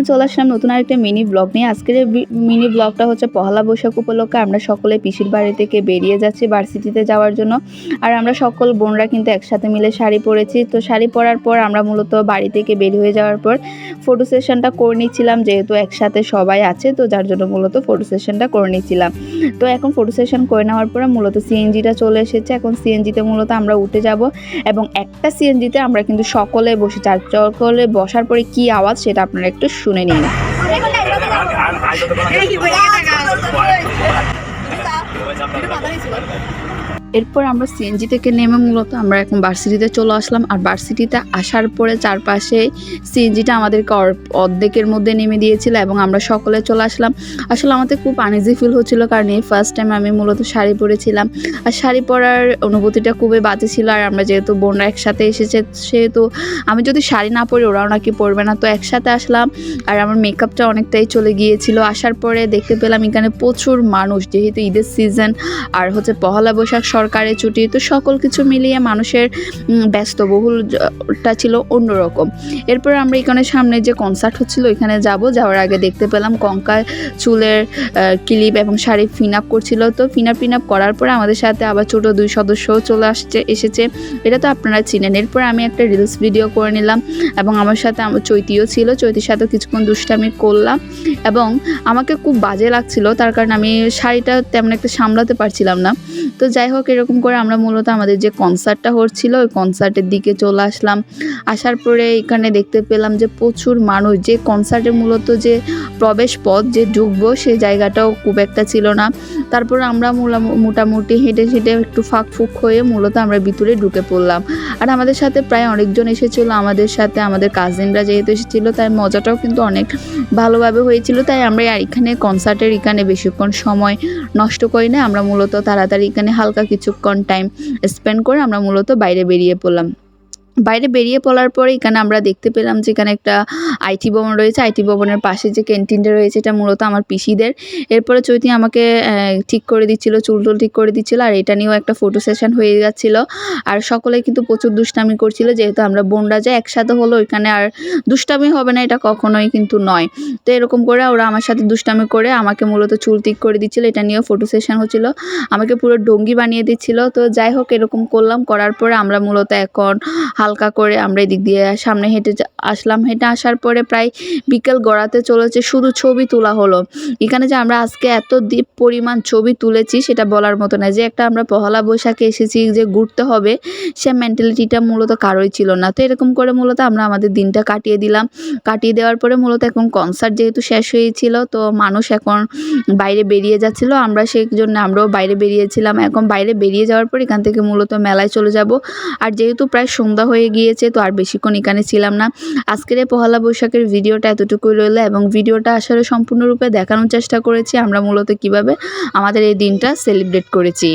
Everyone চলে আসলাম নতুন আরেকটা মিনি ব্লগ নিয়ে। আজকের মিনি ব্লগটা হচ্ছে পহলা বৈশাখ উপলক্ষে আমরা সকলে পিসির বাড়ি থেকে বেরিয়ে যাচ্ছি ভার্সিটিতে যাওয়ার জন্য। আর আমরা সকল বোনরা কিন্তু একসাথে মিলে শাড়ি পরেছি। তো শাড়ি পরার পর আমরা মূলত বাড়ি থেকে বের হয়ে যাওয়ার পর ফটো সেশনটা করে নিচ্ছিলাম, যেহেতু একসাথে সবাই আছে, তো যার জন্য মূলত ফটো সেশনটা করে নিচ্ছিলাম। তো এখন ফটো সেশন করে নেওয়ার পরে মূলত সিএনজিটা চলে এসেছে। এখন সিএনজিতে মূলত আমরা উঠে যাব এবং একটা সিএনজিতে আমরা কিন্তু সকলে বসে চার সকলে বসার পরে কি আওয়াজ সেটা আপনারা একটু শুনে নিন। এরপর আমরা সিএনজি থেকে নেমে মূলত আমরা এখন ভার্সিটিতে চলে আসলাম। আর ভার্সিটিতে আসার পরে চারপাশে সিএনজিটা আমাদেরকে অর- অর্ধেকের মধ্যে নেমে দিয়েছিল এবং আমরা সকলে চলে আসলাম। আসলে আমাদের খুব আনইজি ফিল হচ্ছিল কারণ এই ফার্স্ট টাইম আমি মূলত শাড়ি পরেছিলাম। আর শাড়ি পরার অনুভূতিটা খুবই বাজে ছিল আর আমরা যেহেতু বোনরা একসাথে এসেছে, সেহেতু আমি যদি শাড়ি না পরি ওরাও নাকি পরবে না। তো একসাথে আসলাম আর আমার মেকআপটা অনেকটাই চলে গিয়েছিল। আসার পরে দেখতে পেলাম এখানে প্রচুর মানুষ, যেহেতু ঈদের সিজন আর হচ্ছে পহলা বৈশাখ সরকারের ছুটি, তো সকল কিছু মিলিয়ে মানুষের ব্যস্তবহুলটা ছিল অন্যরকম। এরপর আমরা এখানে সামনে যে কনসার্ট হচ্ছিল এখানে যাব, যাওয়ার আগে দেখতে পেলাম কঙ্কা চুলের ক্লিপ এবং শাড়ি ফিন আপ করছিল। তো ফিন আপ ফিন আপ করার পরে আমাদের সাথে আবার ছোট দুই সদস্যও চলে আসছে, এসেছে। এটা তো আপনারা চিনেন। এরপর আমি একটা রিলস ভিডিও করে নিলাম এবং আমার সাথে আমার চৈতিও ছিল। চৈতির সাথে কিছুক্ষণ দুষ্টামি করলাম এবং আমাকে খুব বাজে লাগছিল। তার কারণ আমি শাড়িটা তেমন একটা সামলাতে পারছিলাম না। তো যাই হোক এরকম করে আমরা মূলত আমাদের যে কনসার্টটা হচ্ছিল, ওই কনসার্টের দিকে চলে আসলাম। আসার পরে এখানে দেখতে পেলাম যে প্রচুর মানুষ, যে কনসার্টে মূলত যে প্রবেশ পথ, যে ঢুকবো সেই জায়গাটাও খুব একটা ছিল না। তারপর আমরা মোটামুটি হেঁটে হেঁটে একটু ফাঁক ফুক হয়ে মূলত আমরা ভিতরে ঢুকে পড়লাম। আর আমাদের সাথে প্রায় অনেকজন এসেছিল, আমাদের সাথে আমাদের কাজিনরা যেহেতু এসেছিল, তাই মজাটাও কিন্তু অনেক ভালোভাবে হয়েছিল। তাই আমরা এখানে কনসার্টের এখানে বেশিক্ষণ সময় নষ্ট করি না আমরা মূলত তাড়াতাড়ি এখানে হালকা কিছুক্ষণ টাইম স্পেন্ড করে আমরা মূলত বাইরে বেরিয়ে পড়লাম। বাইরে বেরিয়ে পড়ার পরে এখানে আমরা দেখতে পেলাম যে এখানে একটা আইটি ভবন রয়েছে। আইটি ভবনের পাশে যে ক্যান্টিনটা রয়েছে, এটা মূলত আমার পিসিদের। এরপরে চৈতি আমাকে ঠিক করে দিচ্ছিল, চুল টুল ঠিক করে দিচ্ছিল, আর এটা নিয়েও একটা ফটো সেশন হয়ে যাচ্ছিল। আর সকলে কিন্তু প্রচুর দুষ্টামি করছিল, যেহেতু আমরা বোনরা যে একসাথে হলো এখানে আর দুষ্টামি হবে না, এটা কখনোই কিন্তু নয়। তো এরকম করে ওরা আমার সাথে দুষ্টামি করে আমাকে মূলত চুল ঠিক করে দিচ্ছিল, এটা নিয়েও ফটো সেশন হচ্ছিল। আমাকে পুরো ডঙ্গি বানিয়ে দিচ্ছিল। তো যাই হোক, এরকম করলাম। করার পরে আমরা মূলত এখন হালকা করে আমরা এদিক দিয়ে সামনে হেঁটে যা- আসলাম। হেঁটে আসার পরে প্রায় বিকেল গড়াতে চলেছে, শুধু ছবি তোলা হলো। এখানে যে আমরা আজকে এত দ্বীপ পরিমাণ ছবি তুলেছি, সেটা বলার মতো না যে একটা আমরা পহলা বৈশাখে এসেছি যে ঘুরতে হবে, সে মেন্টালিটিটা মূলত কারোই ছিল না। তো এরকম করে মূলত আমরা আমাদের দিনটা কাটিয়ে দিলাম। কাটিয়ে দেওয়ার পরে মূলত এখন কনসার্ট যেহেতু শেষ হয়েছিল, তো মানুষ এখন বাইরে বেরিয়ে যাচ্ছিল। আমরা সেই জন্য আমরাও বাইরে বেরিয়েছিলাম। এখন বাইরে বেরিয়ে যাওয়ার পর এখান থেকে মূলত মেলায় চলে যাব। আর যেহেতু প্রায় সন্ধ্যা হয়ে গিয়েছে, তো আর বেশিক্ষণ এখানে ছিলাম না। আজকের এই পহেলা বৈশাখের ভিডিওটা এতটুকুই রইল এবং ভিডিওটা আসলে সম্পূর্ণরূপে দেখানোর চেষ্টা করেছি। আমরা মূলত কীভাবে আমাদের এই দিনটা সেলিব্রেট করেছি।